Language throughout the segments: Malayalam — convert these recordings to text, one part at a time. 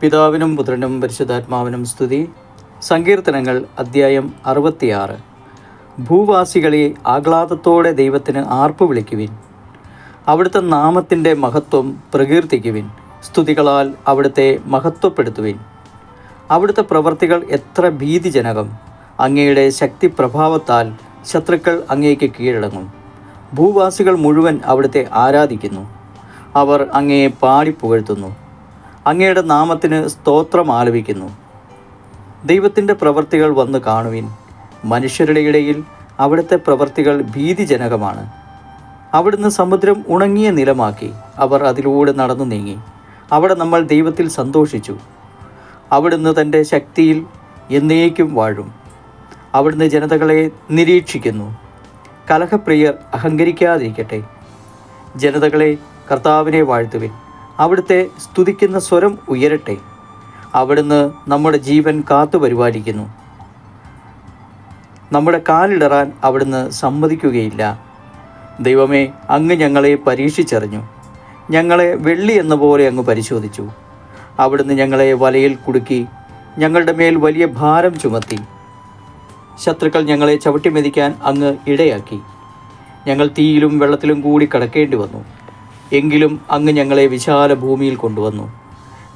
പിതാവിനും പുത്രനും പരിശുദ്ധാത്മാവിനും സ്തുതി. സങ്കീർത്തനങ്ങൾ അദ്ധ്യായം അറുപത്തിയാറ്. ഭൂവാസികളെ ആഹ്ലാദത്തോടെ ദൈവത്തിന് ആർപ്പ് വിളിക്കുവിൻ. അവിടുത്തെ നാമത്തിന്റെ മഹത്വം പ്രകീർത്തിക്കുവിൻ. സ്തുതികളാൽ അവിടുത്തെ മഹത്വപ്പെടുത്തുവിൻ. അവിടുത്തെ പ്രവർത്തികൾ എത്ര ഭീതിജനകം. അങ്ങയുടെ ശക്തി പ്രഭാവത്താൽ ശത്രുക്കൾ അങ്ങേക്ക് കീഴടങ്ങും. ഭൂവാസികൾ മുഴുവൻ അവിടുത്തെ ആരാധിക്കുന്നു. അവർ അങ്ങയെ പാടിപ്പുകഴ്ത്തുന്നു. അങ്ങയുടെ നാമത്തിന് സ്തോത്രം ആലപിക്കുന്നു. ദൈവത്തിന്റെ പ്രവൃത്തികൾ വന്ന് കാണുവിൻ. മനുഷ്യരുടെ ഇടയിൽ അവിടുത്തെ പ്രവൃത്തികൾ ഭീതിജനകമാണ്. അവിടുന്ന് സമുദ്രം ഉണങ്ങിയ നിലമാക്കി. അവർ അതിലൂടെ നടന്നു നീങ്ങി. അവിടെ നമ്മൾ ദൈവത്തിൽ സന്തോഷിച്ചു. അവിടുന്ന് തന്റെ ശക്തിയിൽ എന്നേക്കും വാഴും. അവിടുന്ന് ജനതകളെ നിരീക്ഷിക്കുന്നു. കലഹപ്രിയർ അഹങ്കരിക്കാതിരിക്കട്ടെ. ജനതകളെ കർത്താവിനെ വാഴ്ത്തുവിൻ. അവിടുത്തെ സ്തുതിക്കുന്ന സ്വരം ഉയരട്ടെ. അവിടുന്ന് നമ്മുടെ ജീവൻ കാത്തു പരിപാലിക്കുന്നു. നമ്മുടെ കാലിടറാൻ അവിടുന്ന് സമ്മതിക്കുകയില്ല. ദൈവമേ അങ്ങ് ഞങ്ങളെ പരീക്ഷിച്ചറിഞ്ഞു. ഞങ്ങളെ വെള്ളി എന്ന പോലെ അങ്ങ് പരിശോധിച്ചു. അവിടുന്ന് ഞങ്ങളെ വലയിൽ കുടുക്കി ഞങ്ങളുടെ മേൽ വലിയ ഭാരം ചുമത്തി. ശത്രുക്കൾ ഞങ്ങളെ ചവിട്ടിമെതിക്കാൻ അങ്ങ് ഇടയാക്കി. ഞങ്ങൾ തീയിലും വെള്ളത്തിലും കൂടി കടക്കേണ്ടി വന്നു. എങ്കിലും അങ്ങ് ഞങ്ങളെ വിശാല ഭൂമിയിൽ കൊണ്ടുവന്നു.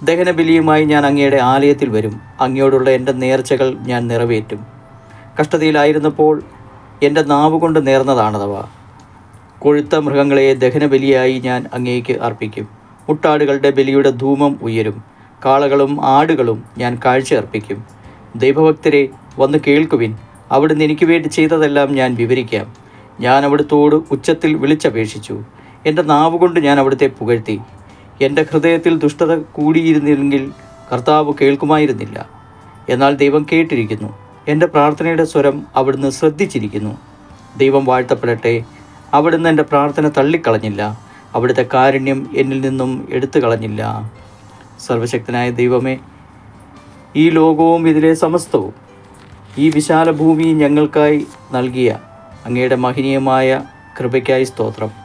ദഹനബലിയുമായി ഞാൻ അങ്ങയുടെ ആലയത്തിൽ വരും. അങ്ങയോടുള്ള എന്റെ നേർച്ചകൾ ഞാൻ നിറവേറ്റും. കഷ്ടതയിലായിരുന്നപ്പോൾ എന്റെ നാവ് കൊണ്ട് നേർന്നതാണതവ. കൊഴുത്ത മൃഗങ്ങളെ ദഹനബലിയായി ഞാൻ അങ്ങേക്ക് അർപ്പിക്കും. മുട്ടാടുകളുടെ ബലിയുടെ ധൂമം ഉയരും. കാളകളും ആടുകളും ഞാൻ കാഴ്ച അർപ്പിക്കും. ദൈവഭക്തരെ വന്ന് കേൾക്കുവിൻ. അവിടുന്ന് എനിക്ക് വേണ്ടി ചെയ്തതെല്ലാം ഞാൻ വിവരിക്കാം. ഞാൻ അവിടുത്തോട് ഉച്ചത്തിൽ വിളിച്ചപേക്ഷിച്ചു. എന്റെ നാവ് കൊണ്ട് ഞാൻ അവിടുത്തെ പുകഴ്ത്തി. എന്റെ ഹൃദയത്തിൽ ദുഷ്ടത കൂടിയിരുന്നില്ലെങ്കിൽ കർത്താവ് കേൾക്കുമായിരുന്നില്ല. എന്നാൽ ദൈവം കേട്ടിരിക്കുന്നു. എന്റെ പ്രാർത്ഥനയുടെ സ്വരം അവിടുന്ന് ശ്രദ്ധിച്ചിരിക്കുന്നു. ദൈവം വാഴ്ത്തപ്പെടട്ടെ. അവിടുന്ന് എന്റെ പ്രാർത്ഥന തള്ളിക്കളഞ്ഞില്ല. അവിടുത്തെ കാരുണ്യം എന്നിൽ നിന്നും എടുത്തു കളഞ്ഞില്ല സർവശക്തനായ ദൈവമേ ഈ ലോകവും ഇതിലെ സമസ്തവും ഈ വിശാല ഭൂമി ഞങ്ങൾക്കായി നൽകിയ അങ്ങയുടെ മഹനീയമായ കൃപയ്ക്കായി സ്തോത്രം.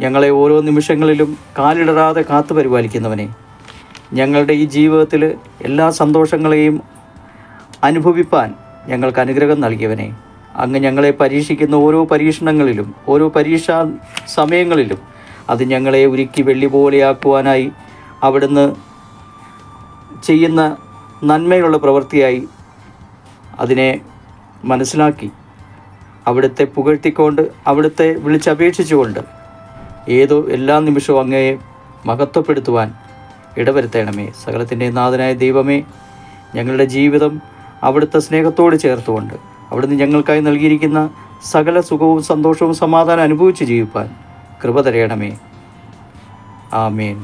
ഞങ്ങളെ ഓരോ നിമിഷങ്ങളിലും കാലിടരാതെ കാത്തു പരിപാലിക്കുന്നവനെ ഞങ്ങളുടെ ഈ ജീവിതത്തിൽ എല്ലാ സന്തോഷങ്ങളെയും അനുഭവിപ്പാൻ ഞങ്ങൾക്ക് അനുഗ്രഹം നൽകിയവനെ. അങ്ങ് ഞങ്ങളെ പരീക്ഷിക്കുന്ന ഓരോ പരീക്ഷണങ്ങളിലും ഓരോ പരീക്ഷാ സമയങ്ങളിലും അത് ഞങ്ങളെ ഉരുക്കി വെള്ളി പോലെയാക്കുവാനായി അവിടുന്ന് ചെയ്യുന്ന നന്മയുള്ള പ്രവൃത്തിയായി അതിനെ മനസ്സിലാക്കി അവിടുത്തെ പുകഴ്ത്തിക്കൊണ്ട് അവിടുത്തെ വിളിച്ചപേക്ഷിച്ചുകൊണ്ട് ഏതോ എല്ലാ നിമിഷവും അങ്ങയെ മഹത്വപ്പെടുത്തുവാൻ ഇടവരുത്തണമേ. സകലത്തിന്റെ നാഥനായ ദൈവമേ ഞങ്ങളുടെ ജീവിതം അവിടുത്തെ സ്നേഹത്തോട് ചേർത്തുകൊണ്ട് അവിടുന്ന് ഞങ്ങൾക്കായി നൽകിയിരിക്കുന്ന സകല സുഖവും സന്തോഷവും സമാധാനം അനുഭവിച്ച് ജീവിപ്പാൻ കൃപ തരയണമേ ആമേൻ.